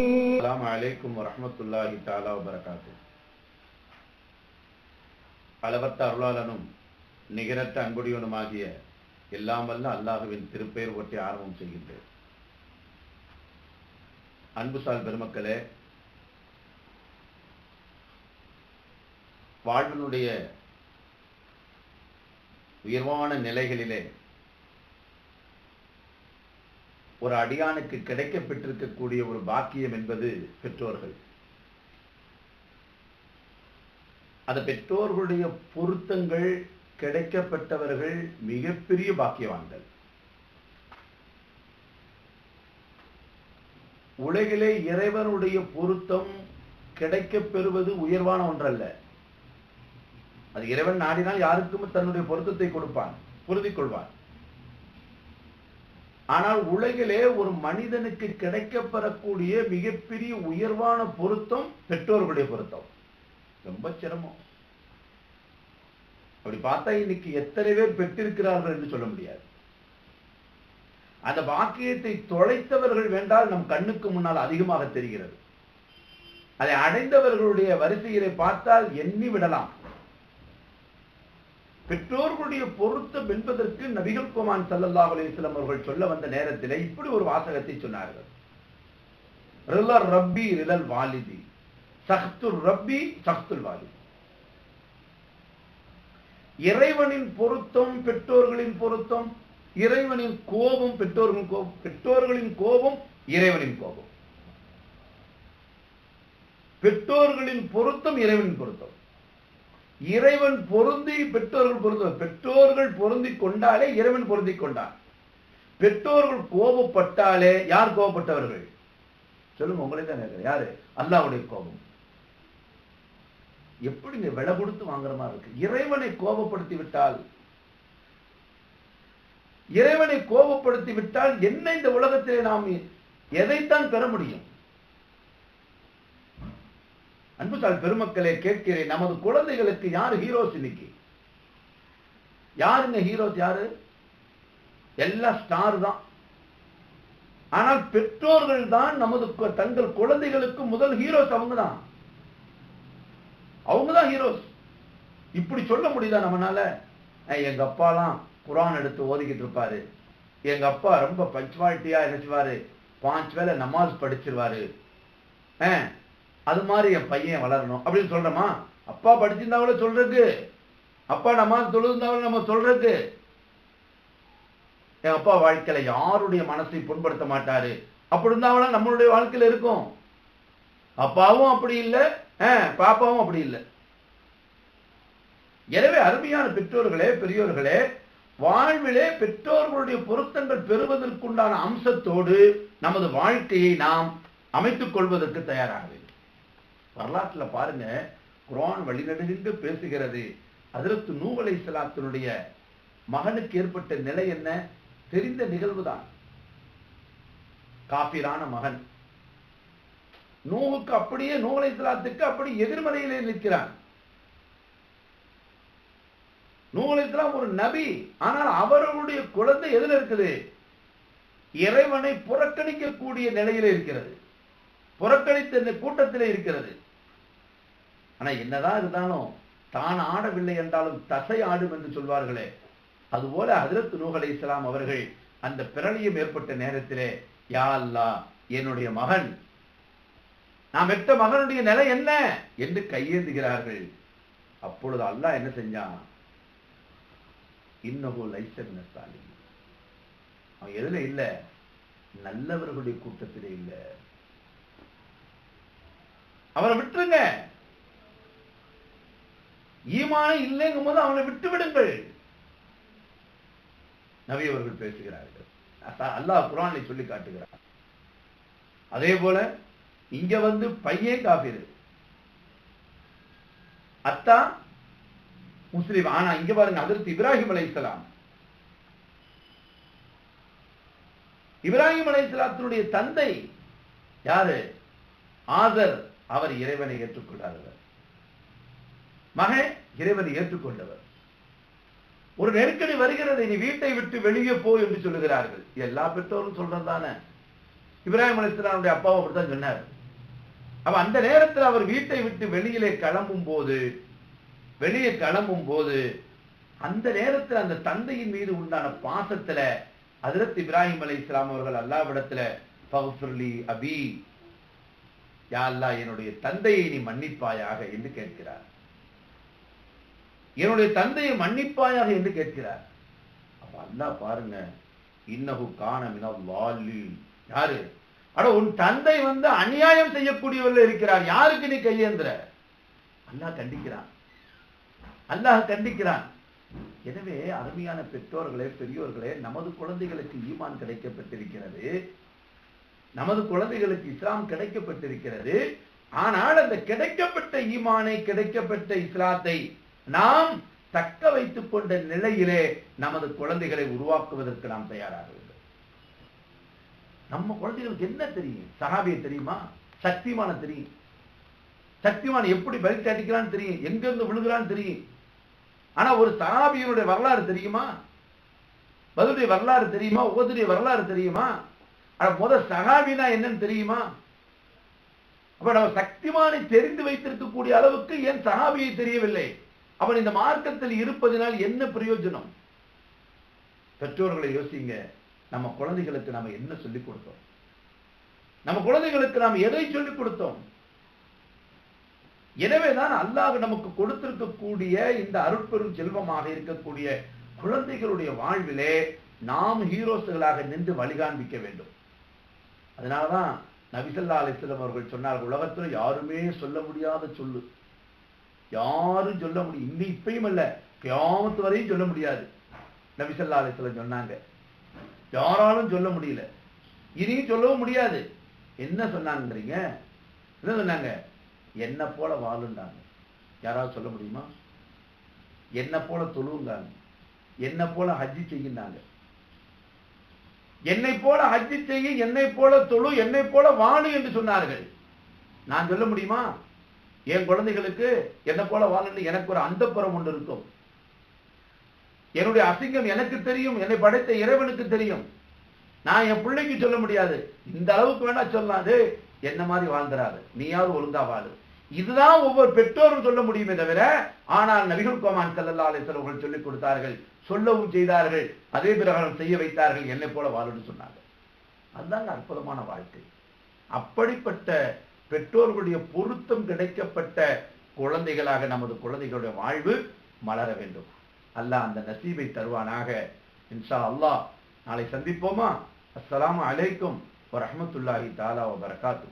அலாம் அலைக்கும் வரமத்துல்லாஹி தாலா வரகாத்து அளவற்ற அருளாளனும் நிகரற்ற அன்புடையவனுமாகிய எல்லாம் வல்ல அல்லாஹுவின் திருப்பெயர் ஒட்டி ஆரம்பம் செய்கின்றேன். அன்புசால் பெருமக்களே வாழ்வினுடைய உயர்வான நிலைகளிலே ஒரு அடியானுக்கு கிடைக்கப்பெற்றிருக்கக்கூடிய ஒரு பாக்கியம் என்பது பெற்றோர்கள். அந்த பெற்றோர்களுடைய பொருத்தங்கள் கிடைக்கப்பட்டவர்கள் மிகப்பெரிய பாக்கியவான்கள். உலகிலே இறைவனுடைய பொருத்தம் கிடைக்கப் பெறுவது உயர்வான ஒன்றல்ல. அது இறைவன் நாடினால் யாருக்கும் தன்னுடைய பொருத்தத்தை கொடுப்பான் பொருந்திக் கொள்வான். ஆனால் உலகிலே ஒரு மனிதனுக்கு கிடைக்கப்பெறக்கூடிய மிகப்பெரிய உயர்வான பொருத்தம் பெற்றோர்களுடைய பொருத்தம். ரொம்ப சிரமம். அப்படி பார்த்தா இன்னைக்கு எத்தனை பேர் பெற்றிருக்கிறார்கள் என்று சொல்ல முடியாது. அந்த வாக்கியத்தை தொலைத்தவர்கள் வேண்டால் நம் கண்ணுக்கு முன்னால் அதிகமாக தெரிகிறது. அதை அடைந்தவர்களுடைய வரிசைகளை பார்த்தால் எண்ணி விடலாம். பெற்றோர்களுடைய பொருத்தம் என்பதற்கு நபிகள் குமான் சல்லல்லா அலிஸ்லாம் அவர்கள் சொல்ல வந்த நேரத்தில் இப்படி ஒரு வாசகத்தை சொன்னார்கள். ரிலர் ரப்பி ரிலல் வாலிதி சஹ்துல் ரப்பி சஹ்துல் வாலிதி. இறைவனின் பொருத்தம் பெற்றோர்களின் பொருத்தம் இறைவனின் கோபம் பெற்றோர்களின் கோபம் பெற்றோர்களின் கோபம் இறைவனின் கோபம். பெற்றோர்களின் பொருத்தம் இறைவனின் பொருத்தம். இறைவன் பொருந்தி பெற்றோர்கள் பொருந்த பெற்றோர்கள் பொருந்தி கொண்டாலே இறைவன் பொருந்தி கொண்டான். பெற்றோர்கள் கோபப்பட்டாலே யார் கோபப்பட்டவர்கள்? சொல்லுங்க உங்களே தான் கேட்கிறேன் யாரு? அல்லாவுடைய கோபம். எப்படிங்க விலை கொடுத்து வாங்குற மாதிரி இருக்கு? இறைவனை கோபப்படுத்தி விட்டால் இறைவனை கோபப்படுத்தி விட்டால் என்ன இந்த உலகத்திலே நாம் எதைத்தான் பெற முடியும்? அன்புசால் பெருமக்களே கேட்கிறேன். நமது குழந்தைகளுக்கு யார் ஹீரோஸ் இன்னைக்கு? யாருங்க ஹீரோஸ் யாரு? எல்லா ஸ்டார் தான். ஆனால் பெற்றோர்கள் தான் நமது தங்கள் குழந்தைகளுக்கு முதல் ஹீரோஸ் அவங்க தான். அவங்க தான் ஹீரோஸ் இப்படி சொல்ல முடியுதா நம்மனால? எங்க அப்பாலாம் குரான் எடுத்து ஓதிக்கிட்டு இருப்பாரு. எங்க அப்பா ரொம்ப பஞ்சுவாலிட்டியா நினைச்சுவாரு பாஞ்சு வேலை நமாஸ் படிச்சிருவாரு. அது மாதிரி என் பையன் வளரணும். அப்படின்னு சொல்றோமா அப்பா படிச்சிருந்தாவள சொல்றதுக்கு. அப்பா நம்ம தொழுந்தாவள நம்ம சொல்றது என் அப்பா வாழ்க்கையில யாருடைய மனசை புண்படுத்த மாட்டாரு. அப்படி இருந்தாவெல்லாம் நம்மளுடைய வாழ்க்கையில இருக்கும். அப்பாவும் அப்படி இல்லை. பாப்பாவும் அப்படி இல்லை. எனவே அருமையான பெற்றோர்களே பெரியோர்களே வாழ்விலே பெற்றோர்களுடைய பொருத்தங்கள் பெறுவதற்குண்டான அம்சத்தோடு நமது வாழ்க்கையை நாம் அமைத்துக் கொள்வதற்கு தயாராக வேண்டும். வரலாற்றில் பாருங்க குரான் வழிநடுகின்று பேசுகிறது. அதிரத்து நூவலை சலாத்தினுடைய மகனுக்கு ஏற்பட்ட நிலை என்ன? தெரிந்த நிகழ்வு தான் காபிரான மகன். நூவுக்கு அப்படியே நூவலை சலாத்துக்கு அப்படி எதிர்மறையிலே நிற்கிறான். நூவலைத்தலாம் ஒரு நபி ஆனால் அவர்களுடைய குழந்தை எதுல இருக்குது? இறைவனை புறக்கணிக்கக்கூடிய நிலையில இருக்கிறது. புறக்கணித்த கூட்டத்திலே இருக்கிறது. ஆனா என்னதான் இருந்தாலும் தான் ஆடவில்லை என்றாலும் தசை ஆடும் என்று சொல்வார்களே. அதுபோல ஹதரத் நூஹ் அலி இஸ்லாம் அவர்கள் அந்த பிரளயம் ஏற்பட்ட நேரத்திலே யா அல்லா என்னுடைய மகன் நாம் பெற்ற மகனுடைய நிலை என்ன? என்று கையேந்துகிறார்கள். அப்பொழுது அல்லாஹ் என்ன செஞ்சான்? இன்னகோ லைசன் அவன் எதுல இல்ல? நல்லவர்களுடைய கூட்டத்திலே இல்ல. அவரை விட்டுருங்க. ஈமான இல்லைங்கும் போது அவனை விட்டு விடுங்கள் நபி அவர்கள் பேசுகிறார்கள். அல்லாஹ் குரானை சொல்லி காட்டுகிறார் அதே போல இங்க வந்து பையன் காப்பீரு அத்தா முஸ்லிம் ஆனா இங்க பாருங்க அதற்கு இப்ராஹிம் அலை இஸ்லாம் இப்ராஹிம் அலை இஸ்லாத்தினுடைய தந்தை யாரு? ஆதர் அவர் இறைவனை ஏற்றுக்கொண்டார்கள் மகன் இறைவனை ஏற்றுக்கொண்டவர். ஒரு நெருக்கடி வருகிறது நீ வீட்டை விட்டு வெளியே போ என்று சொல்லுகிறார்கள். எல்லா பெற்றோரும் சொல்றதானே இப்ராஹிம் அலிஸ்லாமுடைய அப்பாவும் அப்படித்தான் சொன்னார். அப்ப அந்த நேரத்தில் அவர் வீட்டை விட்டு வெளியிலே கிளம்பும் போது வெளியே கிளம்பும் போது அந்த நேரத்தில் அந்த தந்தையின் மீது உண்டான பாசத்துல அதிரத் இப்ராஹிம் அலி இஸ்லாம் அவர்கள் அல்லாவிடத்துல ஃபக்ஃபிர்லி அபி. யா அல்லா என்னுடைய தந்தையை நீ மன்னிப்பாயாக என்று கேட்கிறார். என்னுடைய தந்தையை மன்னிப்பாயாக என்று கேட்கிறார். அப்ப அல்லா பாருங்க இன்னகு கான வாலி யாரு? அட உன் தந்தை வந்து அநியாயம் செய்யக்கூடியவர்கள் இருக்கிறார். யாருக்கு நீ கையேந்திர அல்லாஹ் கண்டிக்கிறான். அல்லாஹ் கண்டிக்கிறான். எனவே அருமையான பெற்றோர்களே பெரியோர்களே நமது குழந்தைகளுக்கு ஈமான் கிடைக்கப்பட்டிருக்கிறது. நமது குழந்தைகளுக்கு இஸ்லாம் கிடைக்கப்பட்டிருக்கிறது. ஆனால் அந்த கிடைக்கப்பட்ட ஈமானை கிடைக்கப்பட்ட இஸ்லாத்தை நாம் தக்க வைத்துக் கொண்ட நிலையிலே நமது குழந்தைகளை உருவாக்குவதற்கு நாம் தயாராக வேண்டும். நம்ம குழந்தைகளுக்கு என்ன தெரியும்? சகாபியை தெரியுமா? சக்திமான தெரியும். சக்திமான் எப்படி பயிற்சி அடிக்கிறான்னு தெரியும். எங்கிருந்து விழுகிறான்னு தெரியும். ஆனா ஒரு சகாபியனுடைய வரலாறு தெரியுமா? பதிலுடைய வரலாறு தெரியுமா? ஒவ்வொருடைய வரலாறு தெரியுமா? ஆனா முத சகாபினா என்னன்னு தெரியுமா? அப்ப நம்ம சக்திமானை தெரிந்து வைத்திருக்கக்கூடிய அளவுக்கு ஏன் சகாபியை தெரியவில்லை? அவன் இந்த மார்க்கத்தில் இருப்பதனால் என்ன பிரயோஜனம்? பெற்றோர்களை யோசிங்க. நம்ம குழந்தைகளுக்கு நாம என்ன சொல்லிக் கொடுத்தோம்? நம்ம குழந்தைகளுக்கு நாம் எதை சொல்லிக் கொடுத்தோம்? எனவேதான் அல்லாஹ் நமக்கு கொடுத்திருக்கக்கூடிய இந்த அருட்பெரும் செல்வமாக இருக்கக்கூடிய குழந்தைகளுடைய வாழ்விலே நாம் ஹீரோஸ்களாக நின்று வழிகாண்பிக்க வேண்டும். அதனாலதான் நபிசல்லா அலிஸ்லம் அவர்கள் சொன்னார்கள் உலகத்துல யாருமே சொல்ல முடியாத சொல்லு. யாரும் சொல்ல முடியும் இன்னும் இப்பயும் அல்ல கியாமத்து வரையும் சொல்ல முடியாது. நபிசல்லா அலிஸ்ல சொன்னாங்க. யாராலும் சொல்ல முடியல. இனியும் சொல்லவும் முடியாது. என்ன சொன்னாங்கன்றீங்க? என்ன சொன்னாங்க? என்ன போல வாழுண்டாங்க யாராவது சொல்ல முடியுமா? என்ன போல தொழுவுங்காங்க. என்ன போல ஹஜ்ஜி செய்யுந்தாங்க என்னை போல ஹஜ்ஜி செய்ய என்னை போல தொழு என்னை போல வாழு என்று சொன்னார்கள். நான் சொல்ல முடியுமா? என் குழந்தைகளுக்கு என்னை போல வாழணும் எனக்கு ஒரு அந்தப்புறம் ஒன்று இருக்கும். என்னுடைய அசிங்கம் எனக்கு தெரியும் என்னை படைத்த இறைவனுக்கு தெரியும். நான் என் பிள்ளைக்கு சொல்ல முடியாது. இந்த அளவுக்கு வேணா சொல்லாது என்ன மாதிரி வாழ்ந்துறாரு நீயாவது ஒழுங்கா வாழு. இதுதான் ஒவ்வொரு பெற்றோரும் சொல்ல முடியுமே தவிர ஆனால் நபிகள் கோமான் செல்லல்லா அலிஸ்வர்கள் சொல்லிக் கொடுத்தார்கள் சொல்லவும் செய்தார்கள் அதே பிரகாரம் செய்ய வைத்தார்கள் என்னை போல வாழுன்னு சொன்னார்கள் அதுதான் அற்புதமான வாழ்க்கை. அப்படிப்பட்ட பெற்றோர்களுடைய பொருத்தம் கிடைக்கப்பட்ட குழந்தைகளாக நமது குழந்தைகளுடைய வாழ்வு மலர வேண்டும். அல்லாஹ் அந்த நசீபை தருவானாக. இன்ஷா அல்லாஹ் நாளை சந்திப்போமா? அஸ்லாம் அலைக்கும் வரமத்துல்லாஹி தாலா வரகாத்து